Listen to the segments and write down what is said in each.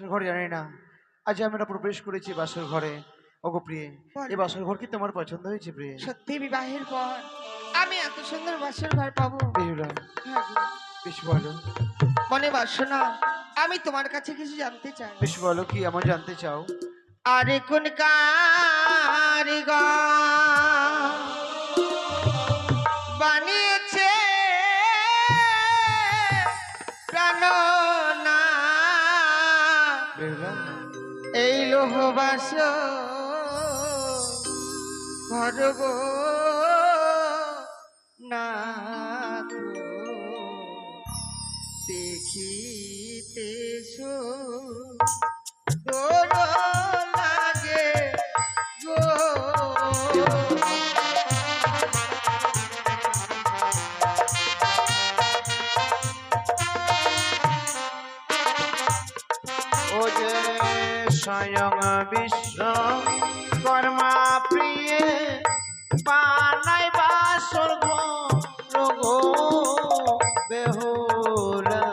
বাসর ঘর জানি না। আজ আমরা প্রবেশ করেছি বাসর ঘরে। ওগো প্রিয়ে এই বাসর ঘর কি তোমার পছন্দ হয়েছে প্রিয়ে? সত্যি বিবাহের পর আমি এত সুন্দর বাসর ঘর পাবো। হ্যাঁ বেশ বলো। মনে বাসনা আমি তোমার কাছে কিছু জানতে চাই। বেশ বলো কি আমার জানতে চাও। আরে কোন কারিগর ঘর গো না তো। বিশ্ব কর্মা প্রিয়ে পানাই বা স্বর্গ গো বেহুলা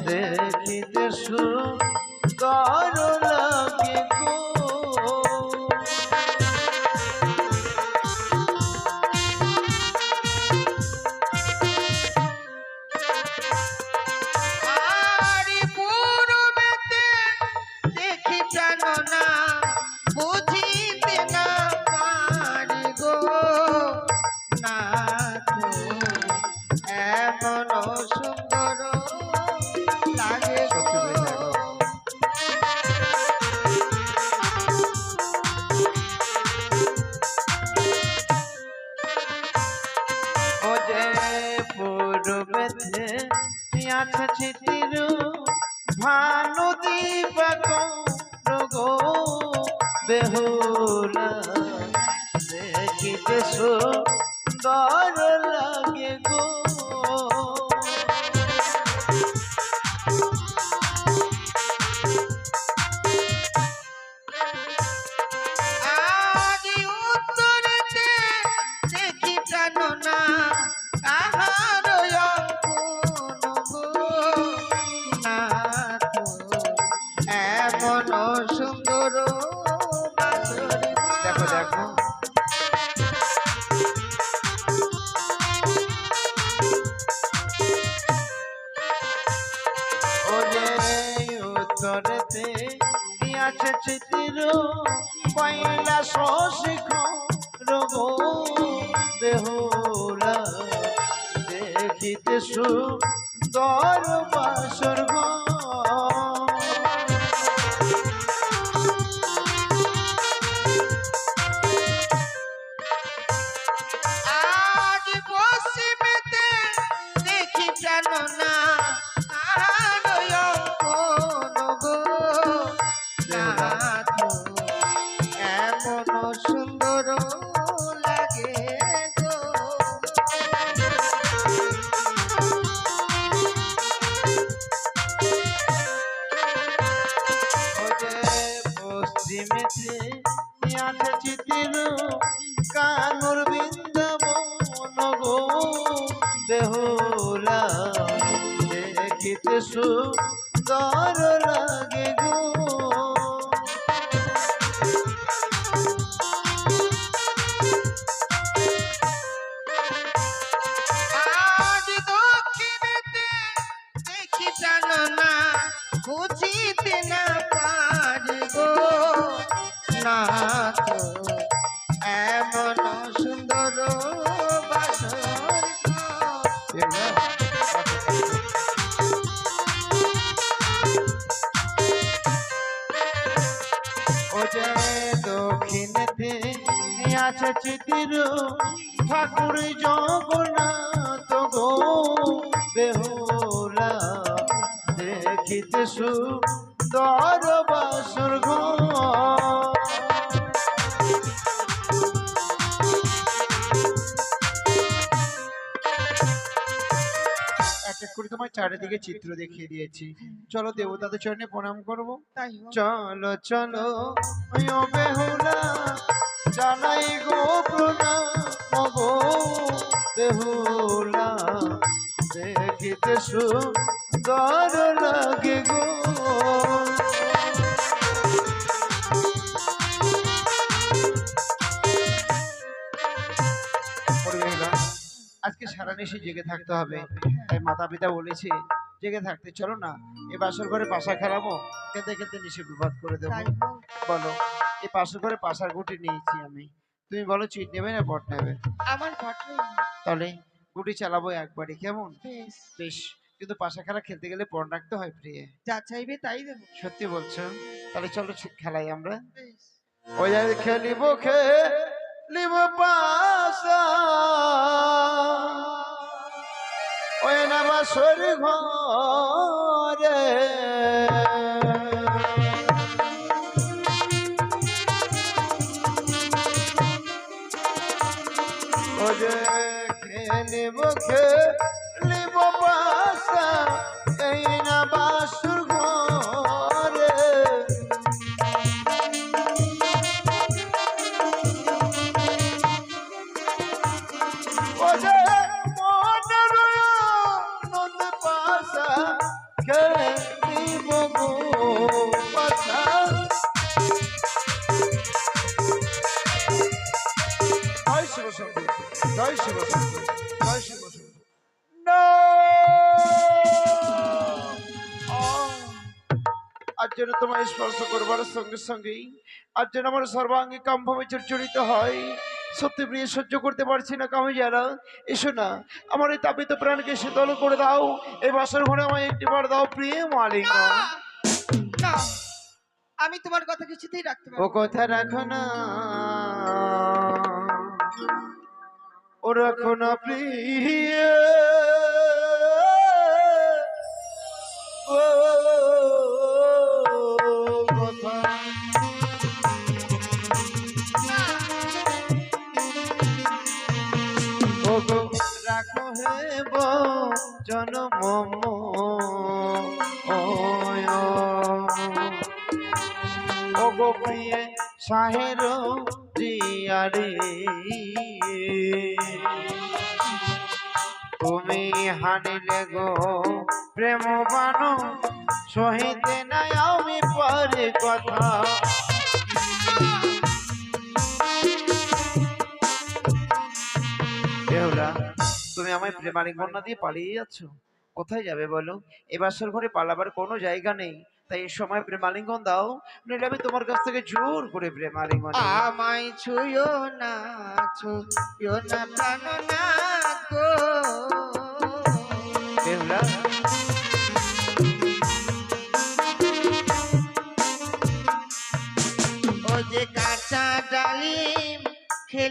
দেখিতে শুরু লাগে দেখিতে দেখিতে সুন্দর বাসর। আজ পশ্চিমেতে দেখি সুন্দর সুন্দর আছে চিতির ঠাকুর জগন্নাথ গো। বেহুলা দেখিতে সুন্দর বাসর এক করে তোমার চারিদিকে চিত্র দেখিয়ে দিয়েছি। চলো দেবতাদের চরণে প্রণাম করব। তাই চলো চলো বেহুলা জানাই গো প্রণাম দেহুলা দেখিতে সুন্দর লাগে গো। আজকে সারা নিশে জেগে থাকতে হবে। তাই মাতা পিতা বলেছে জেগে থাকতে চলো না এ বাসর ঘরে বাসা খেলাবো খেতে খেতে নিশে বিবাদ করে দেবো। বলো। পাশের ঘরে পাশার গুটি নিয়েছি আমি। তুমি বলো চিট নেবে না বট নেবে? আমার ঘটে তাহলে গুটি চালাবো একবারই কেমন? বেশ। বেশ কিন্তু পাশা খেলা খেলতে গেলে পণ রাখতে হয় প্রিয়ে যা চাইবে তাই দেবো। সত্যি বলছো? তাহলে চলো খেলাই আমরা। ওই খেলিব খেলিব পাশা ওই না বাসর ঘরে ও যে খেলিব খেলিব পাশা জয় শিব জয় শিব! আজ যেন তোমায় স্পর্শ করবার সঙ্গে সঙ্গেই আজ যেন আমার সর্বাঙ্গে কামভাবে চর্চরিত হয় সত্যি প্রিয় সহ্য করতে পারছি না কামে যারা এসো না আমার এই তাপিত প্রাণকে শীতল করে দাও এই বাসর ঘরে আমায় একটি বার দাও প্রিয় মালিক না আমি তোমার কথা কিছুতেই রাখতে ও পারব না। কথা রাখো না ও রাখো না প্রিয় রাখো হে জনম ওগো প্রিয়ে সাহের জিয়ারে। হানিলে গো। প্রেম বানো, সহিতে নাই আমি পারে কথা। তুমি আমায় প্রেমালিঙ্গন না দিয়ে পালিয়ে যাচ্ছ। কোথায় যাবে বলো? এ বাসার ঘরে পালাবার কোনো জায়গা নেই। তাই এই সময় প্রেমালিঙ্গন দাও, নইলে আমি তোমার কাছ থেকে জোর করে প্রেমালিঙ্গন। আমায় ছুঁয়ো না ছুঁয়ো না, প্রাণ না।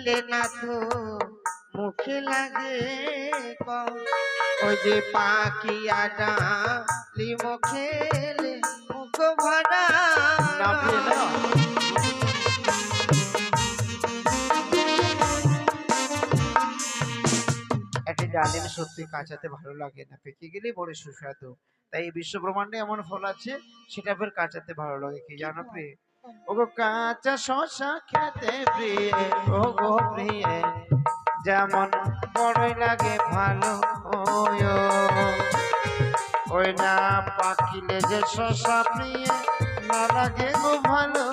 না তো? মুখে লাগে কম। ও যে পাখিয়া ডালিম খেলে মুখ ভরা না প্রিয় না। একটি ডালিম সত্যি কাঁচাতে ভালো লাগে না পেকে গেলেই বড় সুস্বাদু। তাই এই বিশ্ব ব্রহ্মাণ্ডে এমন ফল আছে সেটা ফের কাঁচাতে ভালো লাগে কি জানো প্রিয়? ওগো কাঁচা শশা খেতে প্রিয়, ওগো প্রিয়। যেমন বড়ই লাগে, ভালো ওই না পাকিলে যে শশা প্রিয়, না লাগে গো ভালো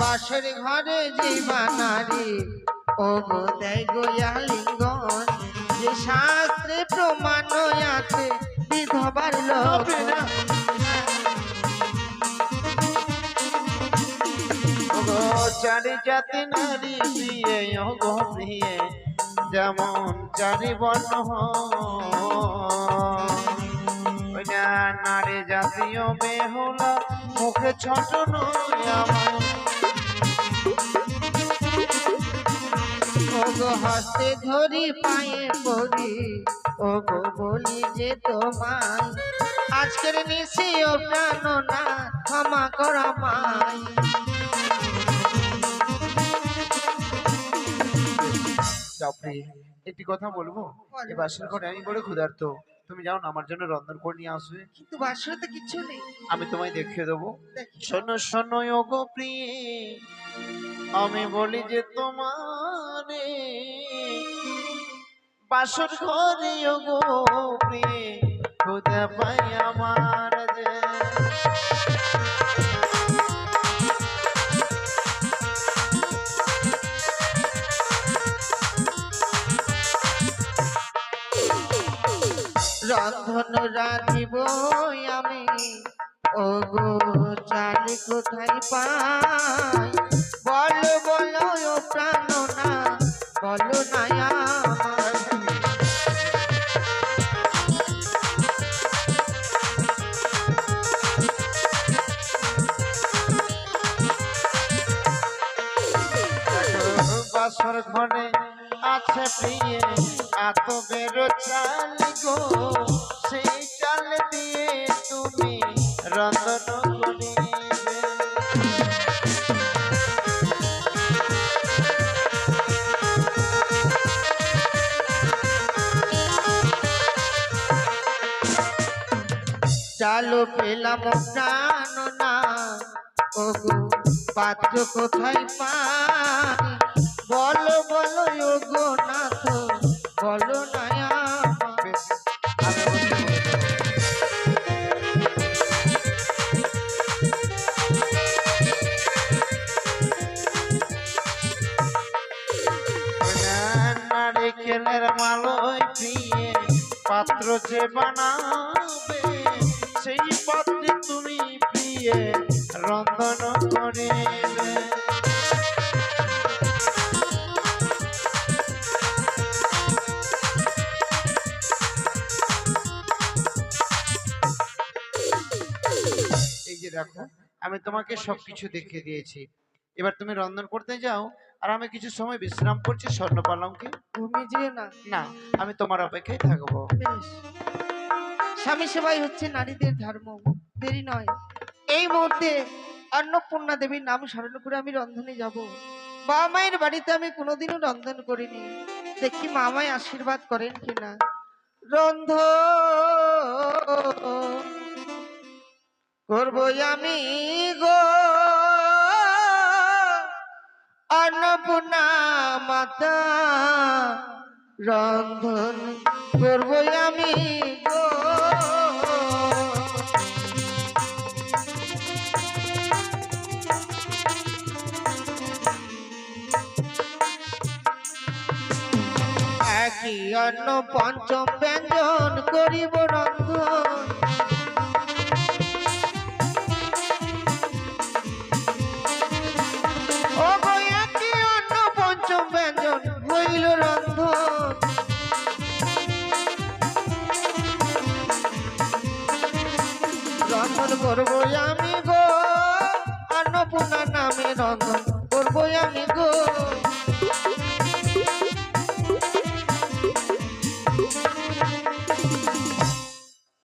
বাসের ঘরে যে বানারি ও গো দেয় গোয়ালিঙ্গন যে শাস্ত্রে প্রমাণ আছে বিধবার লোক। ওগো চারি জাতি নারী প্রিয়ে ওগো প্রিয়ে যেমন চারি বর্ণ নারী জাতীয় বেহুলা মুখে ছোট নয় আমার। গো হস্তে ধরি পায়ে পড়ি। ও গো বলি যে তোমায় আজকের নিশি ও প্রাণ না ক্ষমা করা মাই এটি একটি কথা বলব? এবার ঘরে আমি বলে ক্ষুধার্ত। তুমি যাও না আমার জন্য রন্ধন করে নিয়ে আসবে। কিন্তু বাসরে তো কিছু নেই। আমি তোমায় দেখিয়ে দেবো। শোনো শোনো ওগো প্রিয়ে আমি বলি যে তোমার বাসর ঘরে ওগো প্রিয়ে খুদা পাই আমার রন্ধন রাধিব আমি। ও গো চাল কোথায় পাই? চালো পেলাম জানো না। ও গো পাত্র কোথায় পা বলো বলো ও গো নাথ বলো না দেখো আমি তোমাকে সবকিছু দেখিয়ে দিয়েছি। এবার তুমি রন্ধন করতে যাও আর আমি কিছু সময় বিশ্রাম করছি স্বর্ণ পালঙ্কে। তুমি যে না। না আমি তোমার অপেক্ষায় থাকব। বেশ। স্বামী সেবাই হচ্ছে নারীদের ধর্ম। দেরি নয়। এই মুহূর্তে অন্নপূর্ণা দেবীর নাম স্মরণ করে আমি রন্ধনে যাব। বাবা মায়ের বাড়িতে আমি কোনোদিনও রন্ধন করিনি। দেখি মামায় আশীর্বাদ করেন কিনা। রন্ধ করব আমি গো। অন্নপূর্ণা মাতা রন্ধন করব আমি গো। একই অন্ন পঞ্চম ব্যঞ্জন করিব রন্ধন। আমি